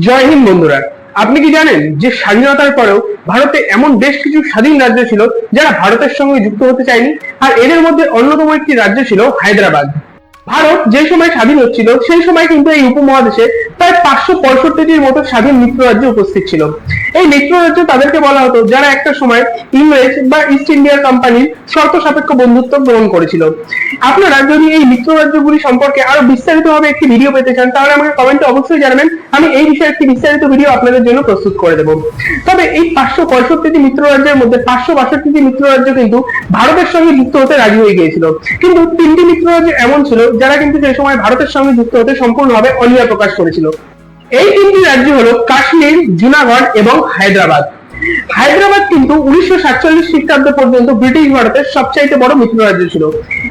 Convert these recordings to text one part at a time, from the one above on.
জয় হিন্দ, বন্ধুরা। আপনি কি জানেন যে স্বাধীনতার পরেও ভারতে এমন বেশ কিছু স্বাধীন রাজ্য ছিল যারা ভারতের সঙ্গে যুক্ত হতে চায়নি? আর এদের মধ্যে অন্যতম একটি রাজ্য ছিল হায়দ্রাবাদ। ভারত যে সময় স্বাধীন হচ্ছিল, সেই সময় কিন্তু এই উপমহাদেশে প্রায় পাঁচশো পঁয়ষট্টিটির মতো স্বাধীন মিত্র রাজ্য উপস্থিত ছিল। এই মিত্র রাজ্য তাদেরকে বলা হতো, যারা একটা সময় ইংরেজ বা ইস্ট ইন্ডিয়া কোম্পানির শর্ত সাপেক্ষ বন্ধুত্ব গ্রহণ করেছিল। আপনারা যদি এই মিত্র রাজ্যগুলি সম্পর্কে আরও বিস্তারিত ভাবে একটি ভিডিও পেতে চান, তাহলে আমাকে কমেন্টে অবশ্যই জানাবেন। আমি এই বিষয়ে একটি বিস্তারিত ভিডিও আপনাদের জন্য প্রস্তুত করে দেবো। তবে এই পাঁচশো পঁয়ষট্টিটি মিত্র রাজ্যের মধ্যে পাঁচশো বাষট্টিটি মিত্র রাজ্য কিন্তু ভারতের সঙ্গে যুক্ত হতে রাজি হয়ে গিয়েছিল। কিন্তু তিনটি মিত্র রাজ্য এমন ছিল যারা কিন্তু সেই সময় ভারতের সঙ্গে যুক্ত হতে সম্পূর্ণভাবে অনীহা প্রকাশ করেছিল। এই তিনটি রাজ্য হলো কাশ্মীর, জুনাগড় এবং হায়দ্রাবাদ। হায়দ্রাবাদ কিন্তু উনিশশো সাতচল্লিশ খ্রিস্টাব্দ পর্যন্ত ব্রিটিশ ভারতের সবচাইতে বড় মিত্র রাজ্য ছিল।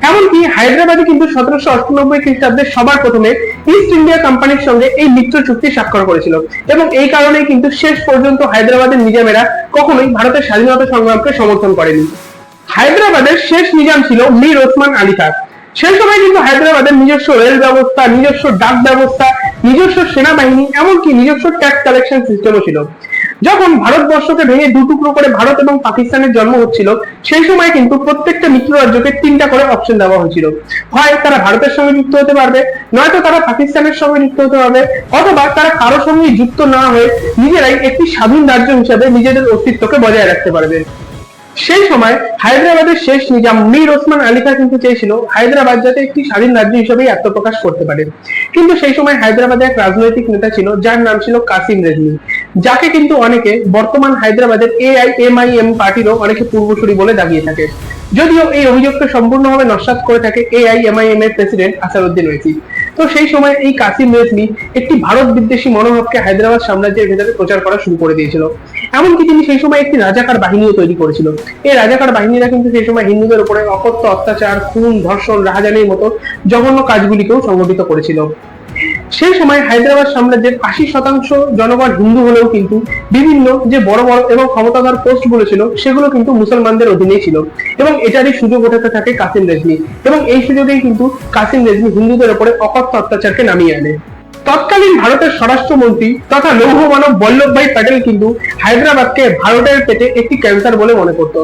এমনকি হায়দ্রাবাদে কিন্তু সতেরোশো অষ্টানব্বই খ্রিস্টাব্দে সবার প্রথমে ইস্ট ইন্ডিয়া কোম্পানির সঙ্গে এই মিত্র চুক্তি স্বাক্ষর করেছিল এবং এই কারণেই কিন্তু শেষ পর্যন্ত হায়দ্রাবাদের নিজামেরা কখনোই ভারতের স্বাধীনতা সংগ্রামকে সমর্থন করেনি। হায়দ্রাবাদের শেষ নিজাম ছিল মীর ওসমান আলী খান। সেই সময় কিন্তু হায়দ্রাবাদের নিজস্ব রেল ব্যবস্থা, নিজস্ব ডাক ব্যবস্থা, নিজস্ব সেনাবাহিনী, এমনকি নিজস্ব ট্যাক্স কালেকশন সিস্টেমও ছিল। যখন ভারতবর্ষকে ভেঙে দু টুকরো করে ভারত এবং পাকিস্তানের জন্ম হচ্ছিল, সেই সময় কিন্তু প্রত্যেকটা মিত্র রাজ্যকে তিনটা করে অপশন দেওয়া হয়েছিল। হয় তারা ভারতের সঙ্গে যুক্ত হতে পারবে, নয়তো তারা পাকিস্তানের সঙ্গে যুক্ত হতে পারবে, অথবা তারা কারও সঙ্গে যুক্ত না হয়ে নিজেরাই একটি স্বাধীন রাজ্য হিসাবে নিজেদের অস্তিত্বকে বজায় রাখতে পারবে। সেই সময় হায়দ্রাবাদের শেষ নিজাম মীর ওসমান আলী খান কিন্তু চেয়েছিল হায়দ্রাবাদ যাতে একটি স্বাধীন রাজ্য হিসেবেই আত্মপ্রকাশ করতে পারে। কিন্তু সেই সময় হায়দ্রাবাদে এক রাজনৈতিক নেতা ছিল, যার নাম ছিল কাসিম রেজমি যাকে কিন্তু অনেকে বর্তমান হায়দ্রাবাদের এআই এমআইএম পার্টিরও অনেকে পূর্বসূরি বলে দাগিয়ে থাকে। যদিও এই অভিযোগকে সম্পূর্ণভাবে নস্বাত করে থাকে এআই এমআইএম এর প্রেসিডেন্ট আসারউদ্দিন ওয়েসি। তো সেই সময় এই কাসিম রেজমি একটি ভারত বিদ্বেষী মনোভাবকে হায়দ্রাবাদ সাম্রাজ্যের ভেতরে প্রচার করা শুরু করে দিয়েছিল। এমনকি তিনি সেই সময় একটি রাজাকার বাহিনীও তৈরি করেছিল। এই রাজাকার বাহিনীরা কিন্তু সেই সময় হিন্দুদের উপরে অকথ্য, অত্যাচার, খুন, ধর্ষণ, রাহাজানির মতো জঘন্য কাজগুলিকেও সংগঠিত করেছিল। সেই সময় হায়দ্রাবাদ সাম্রাজ্যের আশি শতাংশ জনগণ হিন্দু হলেও কিন্তু বিভিন্ন যে বড় বড় এবং ক্ষমতাধর পোস্টগুলো ছিল, সেগুলো কিন্তু মুসলমানদের অধীনেই ছিল। এবং এটারই সুযোগ ওঠাতে থাকে কাসিম রেজমি এবং এই সুযোগেই কিন্তু কাসিম রেজমি হিন্দুদের উপরে অকথ্য অত্যাচারকে নামিয়ে আনে। তৎকালীন ভারতের স্বরাষ্ট্রমন্ত্রী তথা লৌহ মানব বল্লভভাই প্যাটেল কিন্তু হায়দ্রাবাদকে ভারতের পেটে একটি ক্যান্সার বলে মনে করত।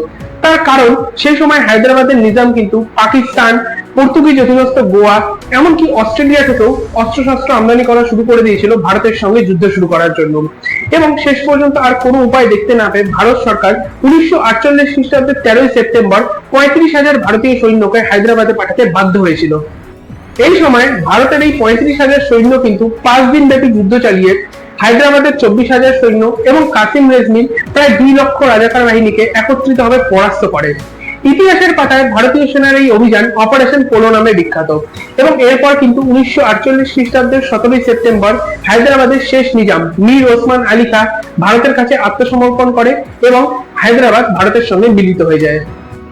তার কারণ, সেই সময় হায়দ্রাবাদের নিজাম কিন্তু পাকিস্তান পর্তুগিজ অধীনস্থ গোয়া, এমনকি অস্ট্রেলিয়া থেকেও অস্ত্রশস্ত্র আমদানি করা শুরু করে দিয়েছিল ভারতের সঙ্গে যুদ্ধ শুরু করার জন্য। এবং শেষ পর্যন্ত আর কোনো উপায় দেখতে না পেয়ে ভারত সরকার উনিশশো আটচল্লিশ খ্রিস্টাব্দের তেরোই সেপ্টেম্বর পঁয়ত্রিশ হাজার ভারতীয় সৈন্যকে হায়দ্রাবাদে পাঠাতে বাধ্য হয়েছিল। এই সময় ভারতের এই পঁয়ত্রিশ হাজার সৈন্য কিন্তু পাঁচ দিন ব্যাপী যুদ্ধ চালিয়ে হায়দ্রাবাদের চব্বিশ হাজার সৈন্য এবং কাসিম রেজমির প্রায় দুই লক্ষ রাজাকার বাহিনীকে একত্রিতভাবে পরাস্ত করে। ইতিহাসের পাতায় ভারতীয় সেনার এই অভিযান অপারেশন পোলো নামে বিখ্যাত। এবং এরপর কিন্তু উনিশশো আটচল্লিশ খ্রিস্টাব্দের সতেরোই সেপ্টেম্বর হায়দ্রাবাদের শেষ নিজাম মীর ওসমান আলী খাঁ ভারতের কাছে আত্মসমর্পণ করে এবং হায়দ্রাবাদ ভারতের সঙ্গে মিলিত হয়ে যায়।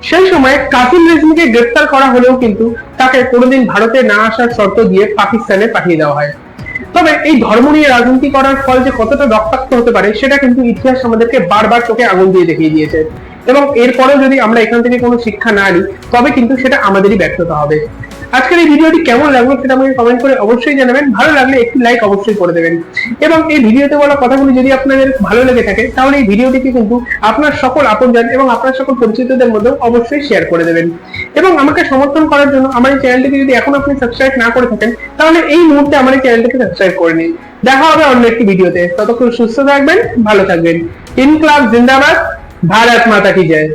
সেই সময় কাসিম রেজমিকে গ্রেপ্তার করা হলেও কিন্তু তাকে কোনোদিন ভারতে না আসার শর্ত দিয়ে পাকিস্তানে পাঠিয়ে দেওয়া হয়। তবে এই ধর্ম নিয়ে রাজনীতি করার ফল যে কতটা রক্তাক্ত হতে পারে, সেটা কিন্তু ইতিহাস আমাদেরকে বারবার চোখে আগুন দিয়ে দেখিয়ে দিয়েছে। এবং এরপরেও যদি আমরা এখান থেকে কোনো শিক্ষা না নিই, তবে কিন্তু সেটা আমাদেরই ব্যর্থতা হবে। আজকের এই ভিডিওটি কেমন লাগল সেটা আমাকে কমেন্ট করে অবশ্যই জানাবেন। ভালো লাগলে একটি লাইক অবশ্যই করে দেবেন। এবং এই ভিডিওতে বলা কথাগুলি যদি আপনাদের ভালো লেগে থাকে, তাহলে এই ভিডিওটিকে কিন্তু আপনার সকল আপন আপনজন এবং আপনার সকল পরিচিতদের মধ্যে অবশ্যই শেয়ার করে দেবেন। এবং আমাকে সমর্থন করার জন্য আমার এই চ্যানেলটিকে যদি এখন আপনি সাবস্ক্রাইব না করে থাকেন, তাহলে এই মুহূর্তে আমার এই চ্যানেলটিকে সাবস্ক্রাইব করে নিন। দেখা হবে অন্য একটি ভিডিওতে। ততক্ষণ সুস্থ থাকবেন, ভালো থাকবেন। ইনকলাব জিন্দাবাদ। ভারত মাতা কি জয়